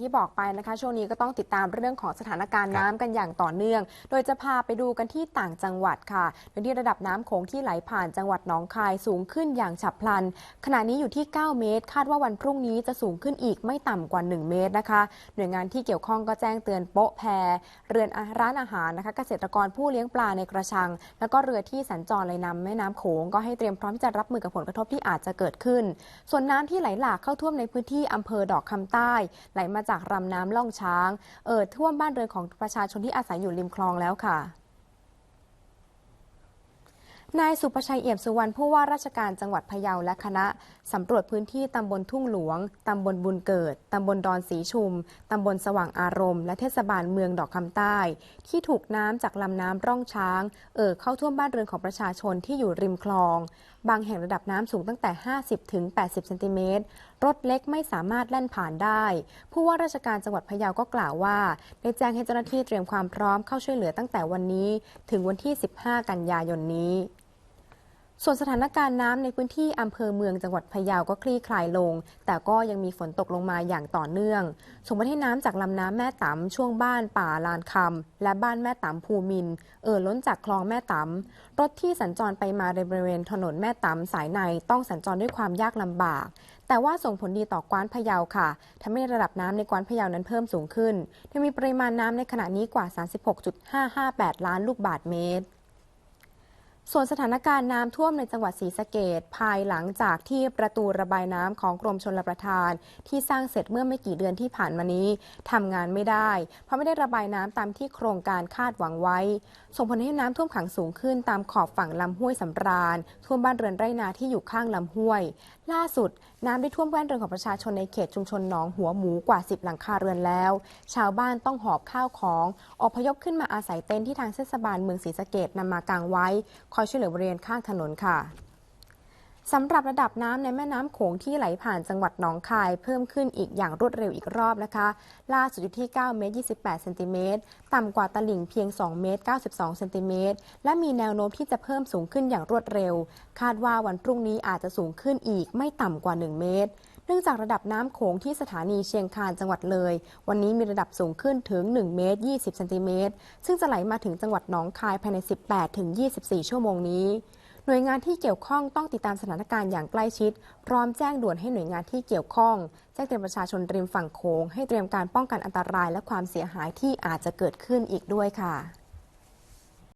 ที่บอกไปนะคะ ช่วงนี้ก็ต้องติดตามเรื่องของสถานการณ์น้ำกันอย่างต่อเนื่อง โดยจะพาไปดูกันที่ต่างจังหวัดค่ะโดยที่ระดับน้ำโขงที่ไหลผ่านจังหวัดหนองคายสูงขึ้นอย่างฉับพลัน ขณะนี้อยู่ที่ 9 เมตร คาดว่าวันพรุ่งนี้จะสูงขึ้นอีกไม่ต่ำกว่า 1 เมตรนะคะ หน่วยงานที่เกี่ยวข้องก็แจ้งเตือนโป๊ะแพเรือนอาร้านอาหารนะคะ เกษตรกรผู้เลี้ยงปลาในกระชัง แล้วก็เรือที่สัญจรไหลนำแม่น้ำโขงก็ให้เตรียมพร้อมจะรับมือกับผลกระทบที่อาจจะเกิดขึ้น ส่วนน้ำที่ไหลหลากเข้าท่วมในพื้นที่อำเภอดอกคำใต้ไหลมาจากลำน้ำล่องช้าง เอ่อท่วมบ้านเรือนของประชาชนที่อาศัยอยู่ริมคลองแล้วค่ะ นายสุประชัยเอี่ยมสุวรรณผู้ว่าราชการจังหวัดพะเยาและคณะ สำรวจพื้นที่ตำบลทุ่งหลวง ตำบลบุญเกิด ตำบลดอนสีชุม ตำบลสว่างอารมณ์ และเทศบาลเมืองดอกคำใต้ ที่ถูกน้ำจากลำน้ำร่องช้าง เอ่อเข้าท่วมบ้านเรือนของประชาชนที่อยู่ริมคลอง บางแห่งระดับน้ำสูงตั้งแต่ 50 ถึง 80 เซนติเมตร รถเล็กไม่สามารถแล่นผ่านได้ ผู้ว่าราชการจังหวัดพะเยาก็กล่าวว่า ได้แจ้งให้เจ้าหน้าที่เตรียมความพร้อมเข้าช่วยเหลือตั้งแต่วันนี้ ถึงวันที่ 15 กันยายนนี้ ส่วนสถานการณ์น้ำในพื้นที่อำเภอเมืองจังหวัดพะเยาก็คลี่คลายลง แต่ก็ยังมีฝนตกลงมาอย่างต่อเนื่อง ส่งผลให้น้ำจากลำน้ำแม่ต๋ำช่วงบ้านป่าลานคำและบ้านแม่ต๋ำภูมิน เอ่อล้นจากคลองแม่ต๋ำรถที่สัญจรไปมาในบริเวณถนนแม่ต๋ำสายในต้องสัญจรด้วยความยากลำบาก แต่ว่าส่งผลดีต่อกวานพะเยาค่ะทำให้ระดับน้ำในกวานพะเยานั้นเพิ่มสูงขึ้นโดยมีปริมาณน้ำในขณะนี้กว่า 36.558 ล้านลูกบาศก์เมตร ส่วนสถานการณ์น้ำท่วมในจังหวัดศรีสะเกดภายหลังจากที่ประตูระบายน้ำของกรมชลประทาน ที่สร้างเสร็จเมื่อไม่กี่เดือนที่ผ่านมานี้ทำงานไม่ได้ เพราะไม่ได้ระบายน้ำตามที่โครงการคาดหวังไว้ ส่งผลให้น้ำท่วมขังสูงขึ้นตามขอบฝั่งลำห้วยสำราญ ท่วมบ้านเรือนไร่นาที่อยู่ข้างลำห้วย ล่าสุด น้ำได้ท่วมบ้านเรือนของประชาชนในเขตชุมชนหนองหัวหมูกว่า 10 หลังคาเรือนแล้ว ชาวบ้านต้องหอบข้าวของอพยพขึ้นมาอาศัยเต็นท์ที่ทางเทศบาลเมืองศรีสะเกดนำมากางไว้คอยช่วยเหลือบริเวณข้างถนนค่ะสำหรับระดับน้ำในแม่น้ำโขงที่ไหลผ่านจังหวัดหนองคาย เพิ่มขึ้นอีกอย่างรวดเร็วอีกรอบนะคะ ล่าสุดอยู่ที่ 9 เมตร 28 เซนติเมตร ต่ำกว่าตลิ่งเพียง 2 เมตร 92 เซนติเมตร และมีแนวโน้มที่จะเพิ่มสูงขึ้นอย่างรวดเร็ว คาดว่าวันพรุ่งนี้อาจจะสูงขึ้นอีกไม่ต่ำกว่า 1 เมตร นื่องจากระดับน้ำโขงที่สถานีเชียงคานจังหวัดเลย วันนี้มีระดับสูงขึ้นถึง 1 เมตร 20 เซนติเมตร ซึ่งจะไหลมาถึงจังหวัดหนองคายภายใน 18 ถึง 24 ชั่วโมงนี้ หน่วยงานที่เกี่ยวข้องต้องติดตามสถานการณ์อย่างใกล้ชิด พร้อมแจ้งด่วนให้หน่วยงานที่เกี่ยวข้อง แจ้งเตือนประชาชนริมฝั่งโขงให้เตรียมการป้องกันอันตรายและความเสียหายที่อาจจะเกิดขึ้นอีกด้วยค่ะ